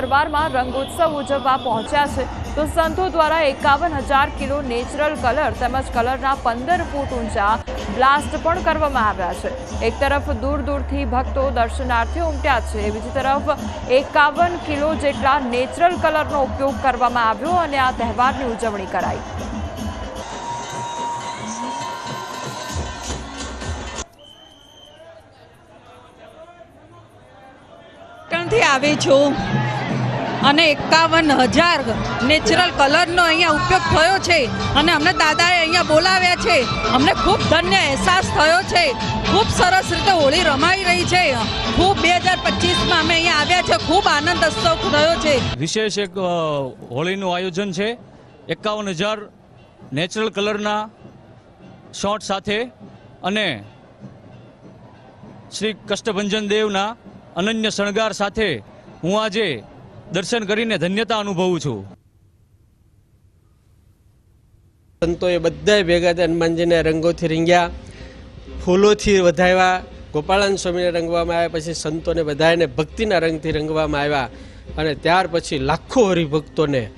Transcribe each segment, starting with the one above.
દરબારમાં રંગોત્સવ ઉજવવા પહોંચ્યા છે. તો સંતો દ્વારા એકાવન હજાર કિલો નેચરલ કલર તેમજ કલરના પંદર ફૂટ ઊંચા બ્લાસ્ટ પણ કરવામાં આવ્યા છે. એક તરફ દૂર દૂરથી ભક્તો દર્શનાર્થીઓ ઉમટ્યા છે, બીજી તરફ એકાવન કિલો જેટલા નેચરલ કલરનો ઉપયોગ કરવામાં આવ્યો અને આ તહેવારની ઉજવણી કરાઈ. પાટણથી આવી છું. અને એકાવન હજાર નેચરલ કલરનો અહીંયા ઉપયોગ થયો છે. અને અમને દાદાએ અહીંયા બોલાવ્યા છે. અમને ખૂબ ધન્ય અહેસાસ થયો છે. ખૂબ સરસ રીતે હોળી રમાઈ રહી છે. ખૂબ બે હજાર પચીસમાં અમે અહીંયા આવ્યા છે. ખૂબ આનંદ ઉત્સવ થયો છે. વિશેષ એક હોળીનું આયોજન છે. એકાવન હજાર નેચરલ કલરના શોટ સાથે અને શ્રી કષ્ટભંજન દેવના અનન્ય શણગાર સાથે હું આજે દર્શન કરીને ધન્યતા અનુભવું છું. સંતોએ બધાય ભેગા થઈને હનુમાનજીને રંગોથી રીંગ્યા, ફૂલોથી વધાવ્યા, ગોપાળાન સ્વામીને રંગવામાં આવ્યા, પછી સંતોને બધાને ભક્તિના રંગથી રંગવામાં આવ્યા અને ત્યાર પછી લાખો હરિભક્તોને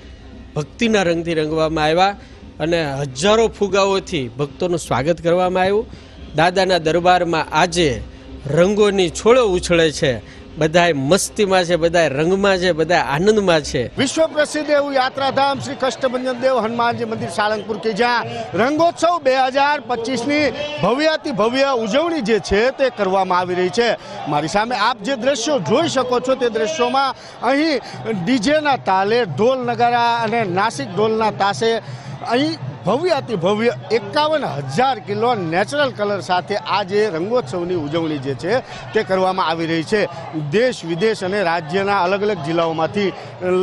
ભક્તિના રંગથી રંગવામાં આવ્યા અને હજારો ફુગાઓથી ભક્તોનું સ્વાગત કરવામાં આવ્યું. દાદાના દરબારમાં આજે રંગોની છોડો ઉછળે છે. બધાય મસ્તીમાં છે, બધાય રંગમાં છે, બધાય આનંદમાં છે. વિશ્વ પ્રસિદ્ધ એવું યાત્રાધામ શ્રી કષ્ટભંજન દેવ હનુમાનજી મંદિર સાળંગપુર કે જ્યાં રંગોત્સવ બે હજાર પચીસની ભવ્યાતિ ભવ્ય ઉજવણી જે છે તે કરવામાં આવી રહી છે. મારી સામે આપ જે દ્રશ્યો જોઈ શકો છો તે દ્રશ્યોમાં અહીં ડીજેના તાલે ઢોલ નગારા અને નાસિક ઢોલના તાસે અહીં ભવ્યાતિ ભવ્ય એકાવન હજાર કિલો નેચરલ કલર સાથે આ જે રંગોત્સવની ઉજવણી જે છે તે કરવામાં આવી રહી છે. દેશ, વિદેશ અને રાજ્યના અલગ અલગ જિલ્લાઓમાંથી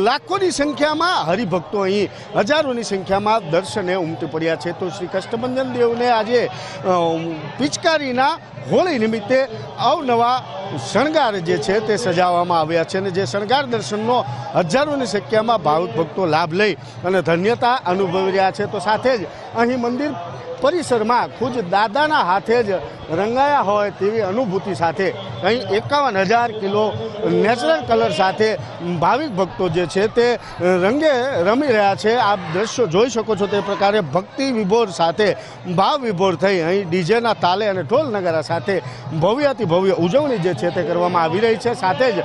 લાખોની સંખ્યામાં હરિભક્તો અહીં, હજારોની સંખ્યામાં દર્શને ઉમટી પડ્યા છે. તો શ્રી કષ્ટભંજન દેવને આજે પિચકારીના હોળી નિમિત્તે અવનવા શણગાર જે છે તે સજાવવામાં આવ્યા છે અને જે શણગાર દર્શનનો હજારોની સંખ્યામાં ભાવિક ભક્તો લાભ લઈ અને ધન્યતા અનુભવી રહ્યા છે. તો સાથે જ અહીં મંદિર પરિસરમાં ખુદ દાદાના હાથે જ રંગાયા હોય તેવી અનુભૂતિ સાથે અહીં એકાવન હજાર કિલો નેચરલ કલર સાથે ભાવિક ભક્તો જે છે તે રંગે રમી રહ્યા છે. આપ દ્રશ્યો જોઈ શકો છો તે પ્રકારે ભક્તિ વિભોર સાથે, ભાવ વિભોર થઈ અહીં ડીજેના તાલે અને ઢોલ નગારા સાથે ભવ્યાતિ ભવ્ય ઉજવણી જે છે તે કરવામાં આવી રહી છે. સાથે જ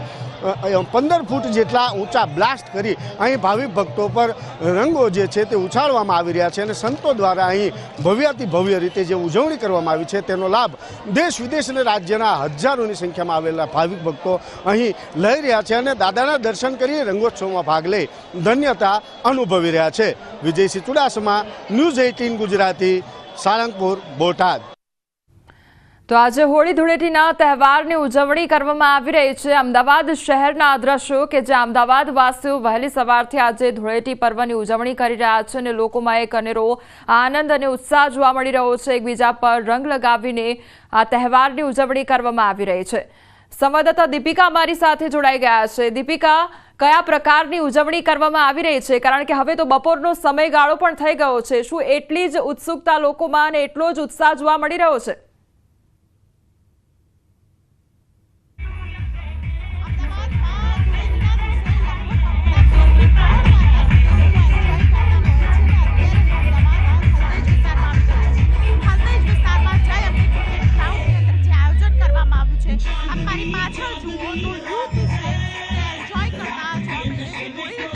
પંદર ફૂટ જેટલા ઊંચા બ્લાસ્ટ કરી અહીં ભાવિક ભક્તો પર રંગો જે છે તે ઉછાળવામાં આવી રહ્યા છે અને સંતો દ્વારા અહીં ભવ્યાતિ ભવ્ય રીતે જે ઉજવણી કરવામાં આવી છે તેનો લાભ દેશ વિદેશ અને રાજ્યના હજારોની સંખ્યામાં આવેલા ભાવિક ભક્તો અહીં લઈ રહ્યા છે અને દાદાના દર્શન કરી રંગોત્સવમાં ભાગ લઈ ધન્યતા અનુભવી રહ્યા છે. Vijaysinh Chudasama, news eighteen Gujarati, Salangpur, Botad. તો આજે હોળી ધૂળેટીના તહેવારની ઉજવણી કરવામાં આવી રહી છે. અમદાવાદ શહેરના અદ્રશ્યો દ્રશ્યો કે જે અમદાવાદ વાસીઓ વહેલી સવારથી આજે ધૂળેટી પર્વની ઉજવણી કરી રહ્યા છે અને લોકોમાં એક અનેરો આનંદ અને ઉત્સાહ જોવા મળી રહ્યો છે. એકબીજા પર રંગ લગાવીને આ તહેવારની ઉજવણી કરવામાં આવી રહી છે. સંવાદદાતા દીપિકા અમારી સાથે જોડાઈ ગયા છે. દીપિકા, કયા પ્રકારની ઉજવણી કરવામાં આવી રહી છે? કારણ કે હવે તો બપોરનો સમયગાળો પણ થઈ ગયો છે. શું એટલી જ ઉત્સુકતા લોકોમાં અને એટલો જ ઉત્સાહ જોવા મળી રહ્યો છે? મારી પાછળ જુઓ તો યુથ છે તે એન્જોય કરતા જોવા મળે છે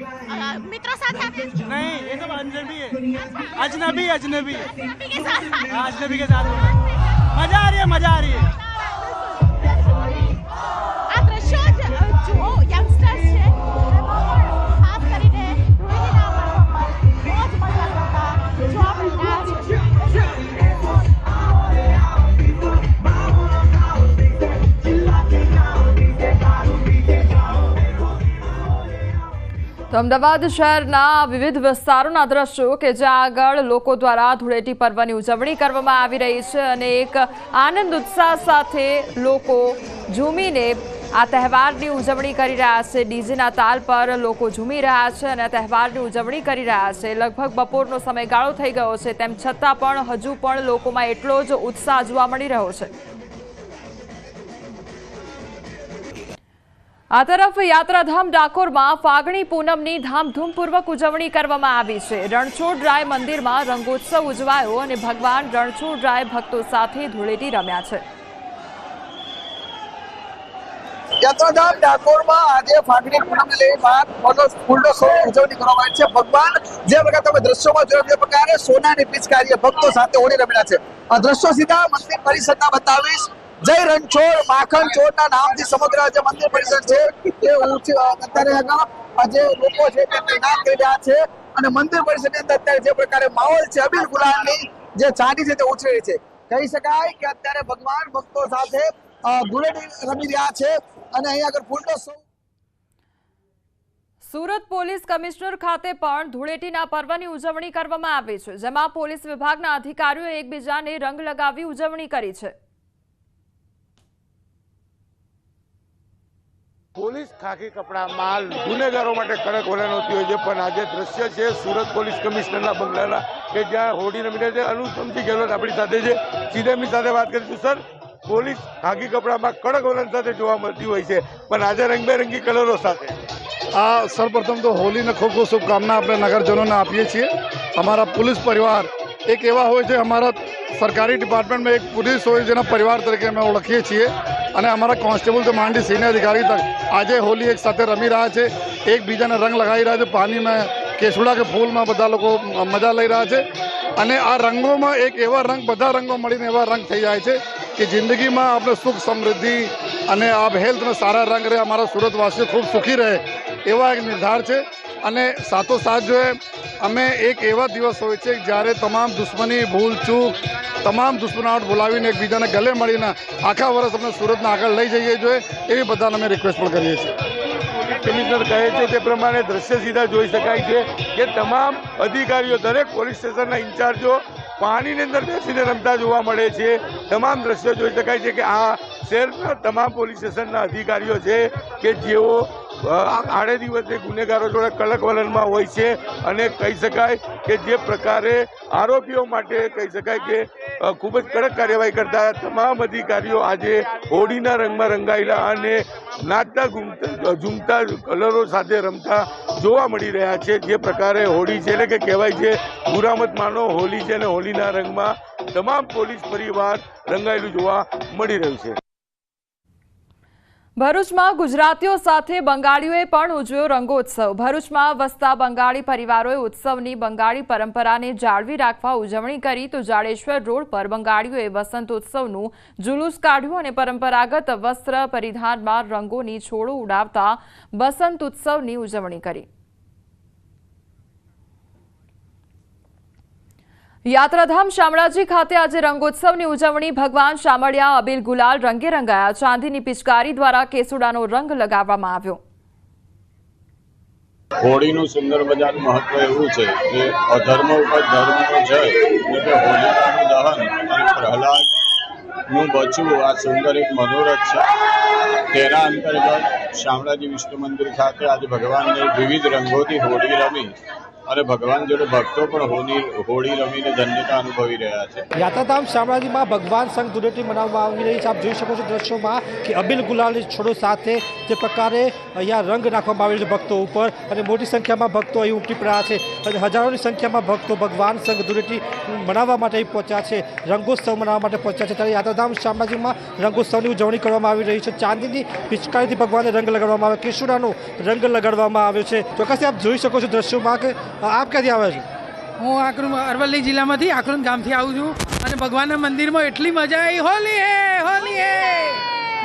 मित्रों साथ आते हैं नहीं ये सब अजनबी है अजनबी अजनबी नबी के साथ आते हैं। हाँ, अजनबी के साथ होना है। मजा आ रही है मजा आ रही है તો અમદાવાદ શહેરના વિવિધ વિસ્તારોના દ્રશ્યો કે જ્યાં આગળ લોકો દ્વારા ધૂળેટી પર્વની ઉજવણી કરવામાં આવી રહી છે અને એક આનંદ ઉત્સાહ સાથે લોકો ઝૂમીને આ તહેવારની ઉજવણી કરી રહ્યા છે. ડીજેના તાલ પર લોકો ઝૂમી રહ્યા છે અને તહેવારની ઉજવણી કરી રહ્યા છે. લગભગ બપોરનો સમયગાળો થઈ ગયો છે, તેમ છતાં પણ હજુ પણ લોકોમાં એટલો જ ઉત્સાહ જોવા મળી રહ્યો છે. આ તરફ યાત્રાધામ ડાકોરમાં ફાગણી પૂનમની ધામધૂમપૂર્વક ઉજવણી કરવામાં આવી છે. રણછોડરાય મંદિરમાં રંગોત્સવ ઉજવાયો અને ભગવાન રણછોડરાય ભક્તો સાથે ધૂળેટી રમ્યા છે. યાત્રાધામ ડાકોરમાં આજે ફાગણી ઉજવણી કરવામાં આવી છે. ભગવાન જે પ્રકાર તમે દ્રશ્યોમાં જોયા તે પ્રકારે સોનાની પિચકારીએ ભક્તો સાથે હોળી રમેલા છે. આ દ્રશ્યો સીધા મંદિર પરિસરના બતાવીશ. જય રણછોડ, માખણ નામ નામથી સમગ્ર જે મંદિર પરિસર છે. તે અત્યારે જે લોકો છે તે તૈનાત કરી રહ્યા છે. અને મંદિર પરિસરની અંદર અત્યારે જે પ્રકારે માહોલ છે, અબીલ ગુલાલની જે ચાંદી છે તે ઉછળી છે. કહી શકાય કે અત્યારે ભગવાન ભક્તો સાથે ધૂળેટી રમી રહ્યા છે. અને અહીંયા આગળ ફૂલનો સૌ સુરત પોલીસ કમિશનર ખાતે પણ ધૂળેટીના પર્વની ઉજવણી કરવામાં આવી છે, જેમાં પોલીસ વિભાગના અધિકારીઓએ એકબીજાને રંગ લગાવી ઉજવણી કરી છે. પોલીસ ખાકી કપડામાં ગુનેગારો માટે કડક વલણ હોતી હોય છે, પણ આજે દ્રશ્ય છે, સુરત પોલીસ કમિશનરના બંગલાના કે જ્યાં હોડી રમીને છે અનુપમજી ગેહલોત આપણી સાથે છે. સીધે સાથે વાત કરીશું, સર. પોલીસ ખાકી કપડામાં કડક વલણ સાથે જોવા મળતી હોય છે, પણ આજે રંગબેરંગી કલરો સાથે. આ સર્વપ્રથમ તો હોલીને ખૂબ ખૂબ શુભકામના આપણે નગરજનોને આપીએ છીએ. અમારા પોલીસ પરિવાર એક એવા હોય છે, અમારા સરકારી ડિપાર્ટમેન્ટમાં એક પોલીસ હોય જેના પરિવાર તરીકે અમે ઓળખીએ છીએ. અને અમારા કોન્સ્ટેબલ તો માંડી સિનિયર અધિકારી તક. આજે હોલી એક સાથે રમી રહ્યા છે. એકબીજાને રંગ લગાવી રહ્યા છે. પાણીમાં કેસુડા કે ફૂલમાં બધા લોકો મજા લઈ રહ્યા છે. અને આ રંગોમાં એક એવા રંગ, બધા રંગો મળીને એવા રંગ થઈ જાય છે કે જિંદગીમાં આપણે સુખ, સમૃદ્ધિ અને આ હેલ્થને સારા રંગ રહે, અમારા સુરતવાસીઓ ખૂબ સુખી રહે એવા એક નિર્ધાર છે. અને સાથોસાથ અમે એક એવા દિવસ હોય છે જ્યારે તમામ દુશ્મની ભૂલ ચૂક, તમામ દુશ્મનાવટ બોલાવીને એકબીજાને ગલે મળીને આખા વર્ષ અમે સુરતને આગળ લઈ જઈએ જોઈએ, એવી બધાને અમે રિક્વેસ્ટ પણ કરીએ છીએ. કમિશનર કહે છે તે પ્રમાણે દ્રશ્ય સીધા જોઈ શકાય છે કે તમામ અધિકારીઓ, દરેક પોલીસ સ્ટેશનના ઇન્ચાર્જો પાણીની અંદર બેસીને રમતા જોવા મળે છે. તમામ દ્રશ્યો જોઈ શકાય છે કે આ શહેરના તમામ પોલીસ સ્ટેશનના અધિકારીઓ છે કે જેઓ આડે દિવસે ગુનેગારો જોડે કડક વલણમાં હોય છે અને કહી શકાય કે જે પ્રકારે આરોપીઓ માટે કહી શકાય કે ખૂબ જ કડક કાર્યવાહી કરતા તમામ અધિકારીઓ આજે હોળીના રંગમાં રંગાયેલા અને નાચતા ઝૂમતા કલરો સાથે રમતા જોવા મળી રહ્યા છે. જે પ્રકારે હોળી છે એટલે કે કહેવાય છે ગુરામત માનો હોલી છે અને હોલીના રંગમાં તમામ પોલીસ પરિવાર રંગાયેલું જોવા મળી રહ્યું છે. ભરૂચમાં ગુજરાતીઓ સાથે બંગાળીઓએ પણ ઉજવ્યો રંગોત્સવ. ભરૂચમાં વસતા બંગાળી પરિવારોએ ઉત્સવની બંગાળી પરંપરાને જાળવી રાખવા ઉજવણી કરી તો જાડેશ્વર રોડ પર બંગાળીઓએ વસંત ઉત્સવનું જુલુસ કાઢ્યું અને પરંપરાગત વસ્ત્ર પરિધાનમાં રંગોની છોડો ઉડાવતા વસંત ઉત્સવની ઉજવણી કરી. યાત્રાધામ શામળાજી ખાતે આજે રંગોત્સવની ઉજવણી. ભગવાન શામળિયા, અબીલ ગુલાલ રંગે રંગાયા ચાંદીની પિચકારી દ્વારા કેસુડાનો રંગ લગાવવામાં આવ્યો. હોળીનું સુંદર મજાનું મહત્વ એવું છે કે અધર્મ ઉપર ધર્મનો જય એટલે કે હોલિકાનું દહન અને પ્રહલાદનું બચવું આ સુંદર એક મનોરથ છે. તેના અંતર્ગત શામળાજી વિષ્ણુ મંદિર ખાતે આજે ભગવાનને વિવિધ રંગોથી હોળી રમી અને ભગવાન જોડે ભક્તો પણ હોળી હોળી રમીને ધન્યતા અનુભવી રહ્યા છે. યાત્રાધામ શામળાજીમાં ભગવાન સંઘ ધૂળેટી મનાવવામાં આવી રહી છે. આપ જોઈ શકો છો દ્રશ્યોમાં કે અબિલ ગુલાલની છોડો સાથે જે પ્રકારે અહીંયા રંગ નાખવામાં આવેલ છે ભક્તો ઉપર અને મોટી સંખ્યામાં ભક્તો અહીં ઉમટી પડ્યા છે અને હજારોની સંખ્યામાં ભક્તો ભગવાન સંઘ ધૂળેટી મનાવવા માટે અહીં પહોંચ્યા છે, રંગોત્સવ મનાવવા માટે પહોંચ્યા છે. ત્યારે યાત્રાધામ શામળાજીમાં રંગોત્સવની ઉજવણી કરવામાં આવી રહી છે. ચાંદીની પિચકારીથી ભગવાનને રંગ લગાડવામાં આવે કેશુરાનો રંગ લગાડવામાં આવ્યો છે. ચોક્કસથી આપ જોઈ શકો છો દ્રશ્યોમાં કે આપ ક્યાંથી આવ્યા છો? હું આકરું અરવલ્લી જિલ્લામાંથી આકરું ગામથી આવું છું અને ભગવાનના મંદિરમાં એટલી મજા આવી. હોલી હે હોલી હે!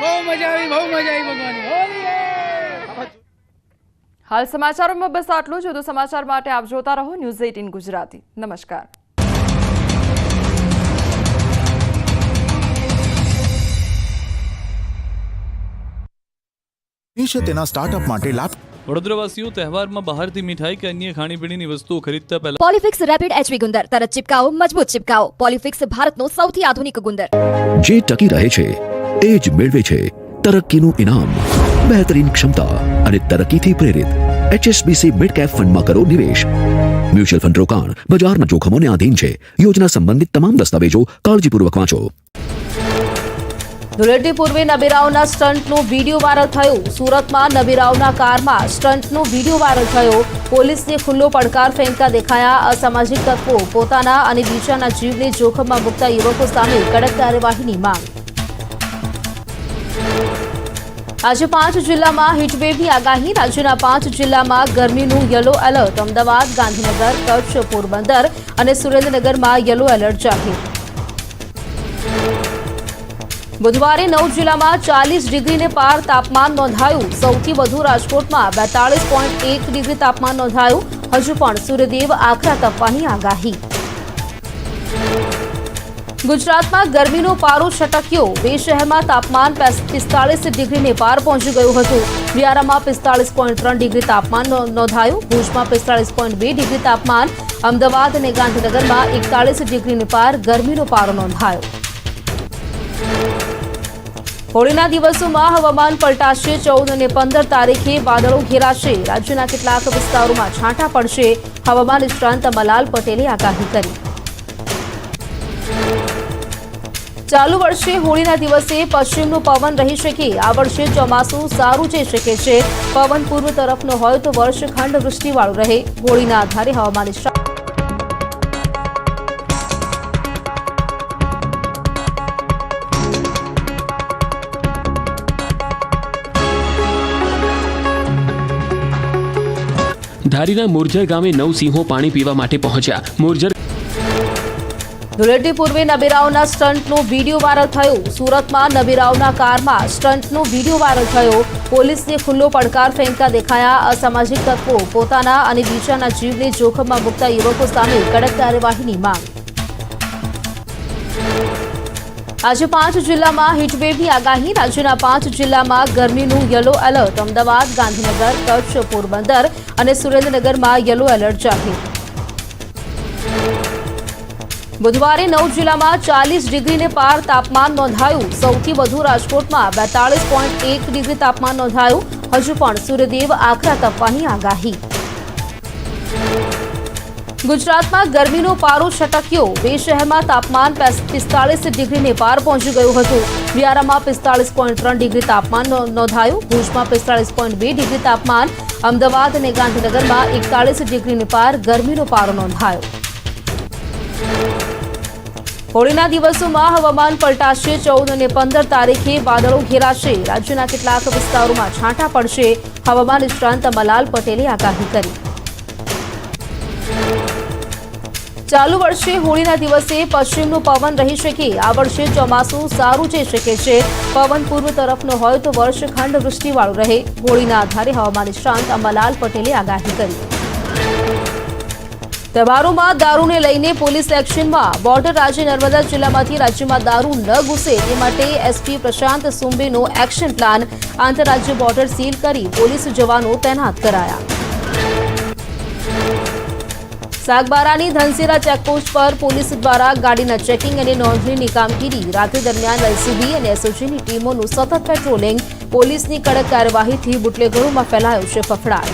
બહુ મજા આવી બહુ મજા આવી ભગવાનની. હોલી હે! હાલ સમાચારોમાં બસ આટલું જ. વધુ સમાચાર માટે આપ જોતા રહો ન્યૂઝ એઇટીન ગુજરાતી. નમસ્કાર. તેના સ્ટાર્ટઅપ માટે લાભ વડોદરાવાસીઓ તહેવારમાં બહારથી મીઠાઈ કે અન્ય ખાણીપીણીની વસ્તુઓ ખરીદતા પહેલા પોલિફિક્સ રેપિડ એચવી ગુંદર. તરત ચિપકાઓ મજબૂત ચિપકાઓ પોલિફિક્સ ભારતનો સૌથી આધુનિક ગુંદર. જે ટકી રહે છે તે જ મેળવે છે તરક્કીનું ઇનામ. બહેતરીન ક્ષમતા અને તરક્કીથી પ્રેરિત. એચએસબીસી મિડ કેપ ફંડમાં કરો નિવેશ. મ્યુચ્યુઅલ ફંડ રોકાણ બજારના જોખમોને આધીન છે. યોજના સંબંધિત તમામ દસ્તાવેજો કાળજીપૂર્વક વાંચો. ધૂળેટી પૂર્વે નબીરાવના સ્ટન્ટનું વીડિયો વાયરલ થયો. સુરતમાં નબીરાવના કારમાં સ્ટન્ટનું વીડિયો વાયરલ થયો. પોલીસને ખુલ્લો પડકાર ફેંકતા દેખાયા. અસામાજિક તત્વો પોતાના અને બીજાના જીવને જોખમમાં મૂકતા યુવકો સામે કડક કાર્યવાહીની માંગ. આજે પાંચ જિલ્લામાં હીટવેવની આગાહી. રાજ્યના પાંચ જિલ્લામાં ગરમીનું યલો એલર્ટ. અમદાવાદ, ગાંધીનગર, કચ્છ, પોરબંદર અને સુરેન્દ્રનગરમાં યલો એલર્ટ જાહેર. બુધવારે નવ જિલ્લામાં ચાલીસ ડિગ્રીને પાર તાપમાન નોંધાયું. સૌથી વધુ રાજકોટમાં બેતાળીસ પોઈન્ટ એક ડિગ્રી તાપમાન નોંધાયું. હજુ પણ સૂર્યદેવ આખરા તપવાની આગાહી. ગુજરાતમાં ગરમીનો પારો છટક્યો. બે શહેરમાં તાપમાન પિસ્તાળીસ ડિગ્રીને પાર પહોંચી ગયું હતું. વ્યારામાં પિસ્તાળીસ પોઈન્ટ ત્રણ ડિગ્રી તાપમાન નોંધાયું. ભુજમાં પિસ્તાળીસ પોઈન્ટ બે ડિગ્રી તાપમાન. અમદાવાદ અને ગાંધીનગરમાં એકતાળીસ ડિગ્રીને પાર ગરમીનો પારો નોંધાયો. હોળીના દિવસોમાં હવામાન પલટાશે, ચૌદ અને પંદર તારીખે વાદળો ઘેરાશે. રાજ્યના કેટલાક વિસ્તારોમાં છાંટા પડશે. હવામાન નિષ્ણાંત મલાલ પટેલે આગાહી કરી. ચાલુ વર્ષે હોળીના દિવસે પશ્ચિમનું પવન રહી શકે. આ વર્ષે ચોમાસું સારું જઈ શકે છે. પવન પૂર્વ તરફનો હોય તો વર્ષ ખંડ વૃષ્ટિવાળું રહે. હોળીના આધારે હવામાન ધારીના મુરજર ગામે નવ સિંહો પાણી પીવા માટે પહોંચ્યા. મુરજર ધૂળેટી પૂર્વે નબીરાવના સ્ટન્ટનું વીડિયો વાયરલ થયો. સુરતમાં નબીરાવના કારમાં સ્ટન્ટનું વીડિયો વાયરલ થયો. પોલીસને ખુલ્લો પડકાર ફેંકતા દેખાયા. અસામાજિક તત્વો પોતાના અને બીજાના જીવને જોખમમાં મૂકતા યુવકો સામે કડક કાર્યવાહીની માંગ. આજે પાંચ જિલ્લામાં હીટવેવની આગાહી. રાજ્યના પાંચ જિલ્લામાં ગરમીનું યલો એલર્ટ. અમદાવાદ, ગાંધીનગર, કચ્છ, પોરબંદર અને સુરેન્દ્રનગરમાં યલો એલર્ટ જાહેર. બુધવારે નવ જિલ્લામાં ચાલીસ ડિગ્રીને પાર તાપમાન નોંધાયું. સૌથી વધુ રાજકોટમાં બેતાળીસ પોઈન્ટ એક ડિગ્રી તાપમાન નોંધાયું. હજુ પણ સૂર્યદેવ આખરા તપવાની આગાહી. ગુજરાતમાં ગરમીનો પારો છટક્યો. બે શહેરમાં તાપમાન પિસ્તાળીસ ડિગ્રીને પાર પહોંચી ગયું હતું. વ્યારામાં પિસ્તાળીસ પોઈન્ટ ત્રણ ડિગ્રી તાપમાન નોંધાયું. ભુજમાં પિસ્તાળીસ પોઈન્ટ બે ડિગ્રી તાપમાન. અમદાવાદ અને ગાંધીનગરમાં એકતાળીસ ડિગ્રીને પાર ગરમીનો પારો નોંધાયો. હોળીના દિવસોમાં હવામાન પલટાશે. ચૌદ અને પંદર તારીખે વાદળો ઘેરાશે. રાજ્યના કેટલાક વિસ્તારોમાં છાંટા પડશે. હવામાન નિષ્ણાંત મલાલ પટેલે આગાહી કરી. ચાલુ વર્ષે હોળીના દિવસે પશ્ચિમનું પવન રહી શકે. આ વર્ષે ચોમાસું સારું જઈ શકે છે. પવન પૂર્વ તરફનો હોય તો વર્ષ ખંડ વૃષ્ટિવાળું રહે. હોળીના આધારે હવામાન નિષ્ણાંત અંબાલાલ પટેલે આગાહી કરી. તહેવારોમાં દારૂને લઈને પોલીસ એક્શનમાં. બોર્ડર રાજ્ય નર્મદા જિલ્લામાંથી રાજ્યમાં દારૂ ન ઘૂસે તે માટે એસપી પ્રશાંત સુંબેનો એક્શન પ્લાન આંતરરાજ્ય બોર્ડર સીલ કરી પોલીસ જવાનો તૈનાત કરાયા. સાગબારાની ધનસેરા ચેકપોસ્ટ પર પોલીસ દ્વારા ગાડીના ચેકિંગ અને નોંધણીની કામગીરી રાત્રિ દરમિયાન એલસીબી અને એસઓજીની ટીમોનું સતત પેટ્રોલિંગ, પોલીસની કડક કાર્યવાહીથી બુટલેગરોમાં ફેલાયો છે ફફડાટ.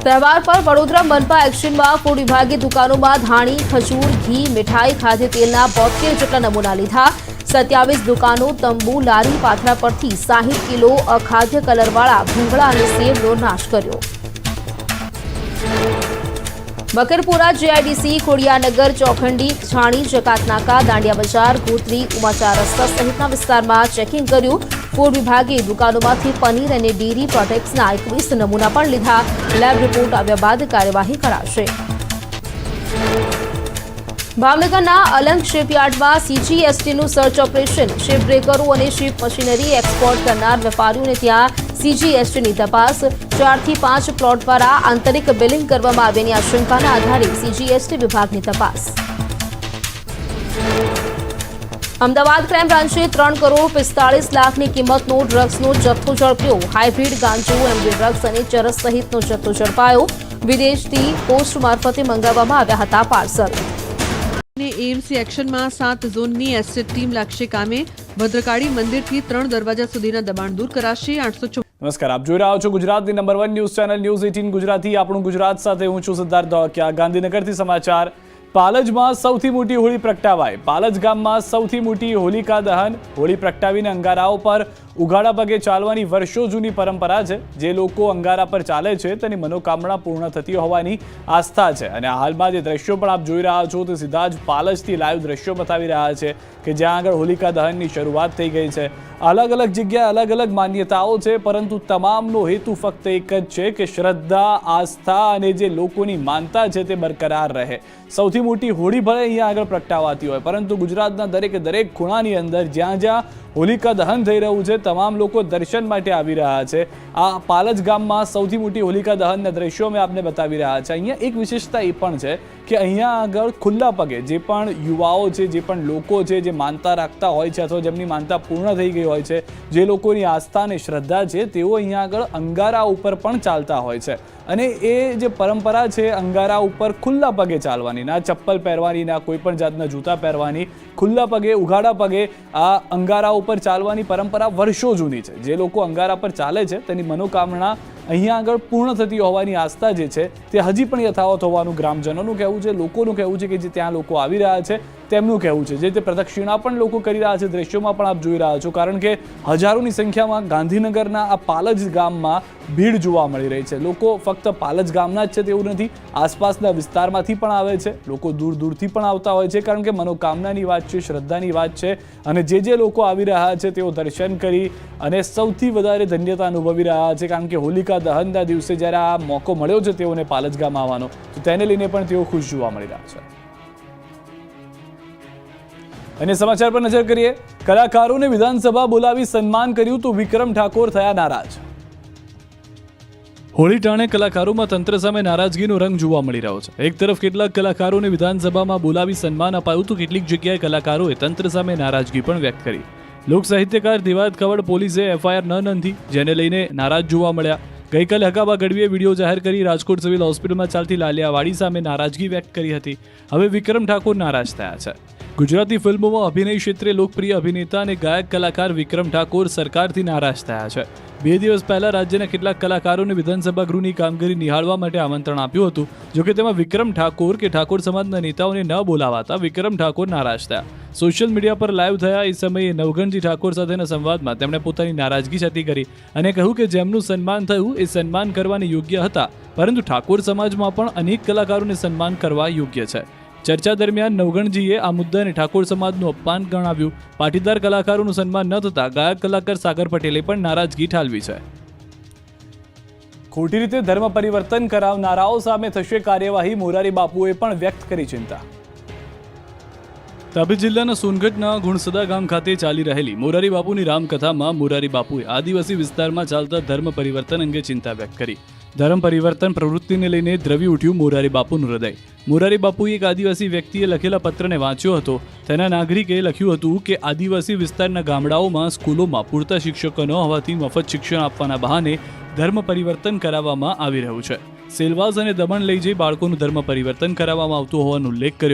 તહેવાર પર વડોદરા મનપા એક્શનમાં ફૂડ વિભાગે દુકાનોમાં ધાણી, ખજૂર, ઘી, મીઠાઈ, ખાદ્ય તેલના બોતેર જેટલા નમૂના લીધા. સત્યાવીસ દુકાનો, તંબુ, લારી, પાથરા પરથી સાહીઠ કિલો અખાદ્ય કલરવાળા ભૂંગળા અને સેવનો નાશ કર્યો. મકરપુરા જેઆઈડીસી ખોડિયાનગર, ચોખંડી, છાણી, જકાતનાકા, દાંડિયા બજાર, ગોત્રી, ઉમાચા રસ્તા સહિતના વિસ્તારમાં ચેકિંગ કર્યું. ફૂડ વિભાગે દુકાનોમાંથી પનીર અને ડેરી પ્રોડક્ટ્સના એકવીસ નમૂના પણ લીધા. લેબ રિપોર્ટ આવ્યા બાદ કાર્યવાહી કરાશે. ભાવનગરના અલંગ શિપયાર્ડમાં સીજીએસટીનું સર્ચ ઓપરેશન શિપ બ્રેકરો અને શિપ મશીનરી એક્સપોર્ટ કરનાર વેપારીઓને ત્યાં સીજીએસટીની તપાસ ચારથી પાંચ પ્લોટ દ્વારા આંતરિક બિલિંગ કરવામાં આવ્યાની આશંકાના આધારે સીજીએસટી વિભાગની તપાસ. અમદાવાદ ક્રાઇમ બ્રાન્ચે ત્રણ કરોડ પિસ્તાળીસ લાખની કિંમતનો ડ્રગ્સનો જથ્થો ઝડપ્યો. હાઇબ્રિડ ગાંજો એમડી ડ્રગ્સ અને ચરસ સહિતનો જથ્થો ઝડપાયો. વિદેશથી પોસ્ટ મારફતે મંગાવવામાં આવ્યા હતા પાર્સલ. ને એએમસી એક્શનમાં સાત ઝોનની એસેટ ટીમ લાગશે કામે. ભદ્રકાળી મંદિરથી ત્રણ દરવાજા સુધીના દબાણ દૂર કરાશે. આઠસો નમસ્કાર, આપ જોઈ રહ્યા છો ગુજરાતની number one news channel news eighteen Gujarati. આપણું ગુજરાત સાથે હું છું સિદ્ધાર્થ ધોકિયા ગાંધીનગરથી સમાચાર પાલજમાં સૌથી મોટી હોળી પ્રગટાવાય. પાલજ ગામમાં સૌથી મોટી હોલિકા દહન. હોળી પ્રગટાવીને અંગારાઓ પર ઉઘાડા પગે ચાલવાની વર્ષો જૂની પરંપરા છે. જે લોકો અંગારા પર ચાલે છે, તેની મનોકામના પૂર્ણ થતી હોવાની આસ્થા છે. અને હાલમાં જે દ્રશ્યો પણ આપ જોઈ રહ્યા છો, તે સીધા જ પાલજથી લાઈવ દ્રશ્યો બતાવી રહ્યા છે કે જ્યાં આગળ હોલિકા દહનની શરૂઆત થઈ ગઈ છે. અલગ અલગ જગ્યાએ અલગ અલગ માન્યતાઓ છે, પરંતુ તમામનો હેતુ ફક્ત એક જ છે કે શ્રદ્ધા, આસ્થા અને જે લોકોની માનતા છે તે બરકરાર રહે. સૌથી મોટી હોળી ભલે અહીંયા આગળ પ્રગટાવાતી હોય, પરંતુ ગુજરાતના દરેકે દરેક ખૂણાની અંદર જ્યાં જ્યાં હોલિકા દહન થઈ રહ્યું છે, તમામ લોકો દર્શન માટે આવી રહ્યા છે. આ પાલજ ગામમાં સૌથી મોટી હોલિકા દહનના દ્રશ્યો મેં આપને બતાવી રહ્યા છે. અહીંયા એક વિશેષતા એ પણ છે કે અહીંયા આગળ ખુલ્લા પગે જે પણ યુવાઓ છે, જે પણ લોકો છે, જે માનતા રાખતા હોય છે અથવા જેમની માનતા પૂર્ણ થઈ ગઈ હોય છે, જે લોકોની આસ્થા અને શ્રદ્ધા છે, તેઓ અહીંયા આગળ અંગારા ઉપર પણ ચાલતા હોય છે. અને એ જે પરંપરા છે અંગારા ઉપર ખુલ્લા પગે ચાલવાની, ના ચપ્પલ પહેરવાની ના કોઈ પણ જાતના જૂતા પહેરવાની, ખુલ્લા પગે, ઉઘાડા પગે આ અંગારા ઉપર ચાલવાની પરંપરા વર્ષો જૂની છે. જે લોકો અંગારા પર ચાલે છે, તેની મનોકામના અહીંયા આગળ પૂર્ણ થતી હોવાની આસ્થા જે છે, તે હજી પણ યથાવત હોવાનું ગ્રામજનોનું કહેવું છે, લોકોનું કહેવું છે કે જે ત્યાં લોકો આવી રહ્યા છે, તેમનું કહેવું છે. જે તે પ્રદક્ષિણા પણ લોકો કરી રહ્યા છે, દ્રશ્યોમાં પણ આપ જોઈ રહ્યા છો, કારણ કે હજારોની સંખ્યામાં ગાંધીનગરના આ પાલજ ગામમાં ભીડ જોવા મળી રહી છે. લોકો ફક્ત પાલજ ગામના જ છે તેવું નથી, આસપાસના વિસ્તારમાંથી પણ આવે છે, લોકો દૂર દૂરથી પણ આવતા હોય છે, કારણ કે મનોકામનાની વાત છે, શ્રદ્ધાની વાત છે, અને જે જે લોકો આવી રહ્યા છે તેઓ દર્શન કરી અને સૌથી વધારે ધન્યતા અનુભવી રહ્યા છે, કારણ કે હોલિકા દહનના દિવસે જ્યારે આ મોકો મળ્યો છે તેઓને પાલજગામ આવવાનો, તો તેને લઈને પણ તેઓ ખુશ જોવા મળી રહ્યા છે. અને સમાચાર પર નજર કરીએ, કલાકારોને વિધાનસભા બોલાવી સન્માન કર્યું તો વિક્રમ ઠાકોર થયા નારાજ. હોળી ટાણે કલાકારોમાં તંત્ર સામે નારાજગીનો રંગ જોવા મળી રહ્યો છે. એક તરફ કેટલાક કલાકારોને વિધાનસભામાં બોલાવી સન્માન અપાયું તો કેટલીક જગ્યાએ કલાકારોએ તંત્ર સામે નારાજગી પણ વ્યક્ત કરી. લોક સાહિત્યકાર દિવાદ ખવડ પોલીસે એફઆઈઆર ન નોંધી, જેને લઈને નારાજ જોવા મળ્યા. ગઈકાલે હકાબા ગઢવીએ વીડિયો જાહેર કરી રાજકોટ સિવિલ હોસ્પિટલમાં ચાલતી લાલિયાવાડી સામે નારાજગી વ્યક્ત કરી હતી. હવે વિક્રમ ઠાકોર નારાજ થયા છે. ગુજરાતી ફિલ્મોમાં અભિનય ક્ષેત્રે લોકપ્રિય અભિનેતા અને ગાયક કલાકાર વિક્રમ ઠાકોર સરકારથી નારાજ થયા છે. બે દિવસ પહેલા રાજ્યના કેટલાક કલાકારોને વિધાનસભા ગૃહની કામગીરી નિહાળવા માટે આમંત્રણ આપ્યું હતું. જોકે તેમાં વિક્રમ ઠાકોર કે ઠાકોર સમાજના નેતાઓને ન બોલાવાતા વિક્રમ ઠાકોર નારાજ થયા. સોશિયલ મીડિયા પર લાઈવ થયા એ સમયે નવગણજી ઠાકોર સાથેના સંવાદમાં તેમણે પોતાની નારાજગી છતી કરી અને કહ્યું કે જેમનું સન્માન થયું એ સન્માન કરવાની યોગ્ય હતા, પરંતુ ઠાકોર સમાજમાં પણ અનેક કલાકારોને સન્માન કરવા યોગ્ય છે. ચર્ચા દરમિયાન નવગણજીએ આ મુદ્દાને ઠાકોર સમાજનું અપમાન ગણાવ્યું. પાટીદાર કલાકારોનું સન્માન ન થતા ગાયક કલાકાર સાગર પટેલે પણ નારાજગી ઠાલવી છે. ખોટી રીતે ધર્મ પરિવર્તન કરાવનારાઓ સામે થશે કાર્યવાહી મોરારી બાપુએ પણ વ્યક્ત કરી ચિંતા. તાપી જિલ્લાના સોનગઢના ગુણસદા ગામ ખાતે ચાલી રહેલી મોરારી બાપુની રામકથામાં મોરારી બાપુએ આદિવાસી વિસ્તારમાં ચાલતા ધર્મ પરિવર્તન અંગે ચિંતા વ્યક્ત કરી. ધર્મ પરિવર્તન પ્રવૃત્તિને લઈને દ્રવી ઉઠ્યું મોરારી બાપુનું હૃદય. મોરારી બાપુ એક આદિવાસી વ્યક્તિએ લખેલા પત્રને વાંચ્યો હતો. તેના નાગરિકે લખ્યું હતું કે આદિવાસી વિસ્તારના ગામડાઓમાં સ્કૂલોમાં પૂરતા શિક્ષકો ન હોવાથી મફત શિક્ષણ આપવાના બહાને ધર્મ પરિવર્તન કરાવવામાં આવી રહ્યું છે. સેલવાસ અને દમણ લઈ જઈ બાળકોનું ધર્મ પરિવર્તન કરાવવામાં આવતું હોવાનો ઉલ્લેખ કર્યો.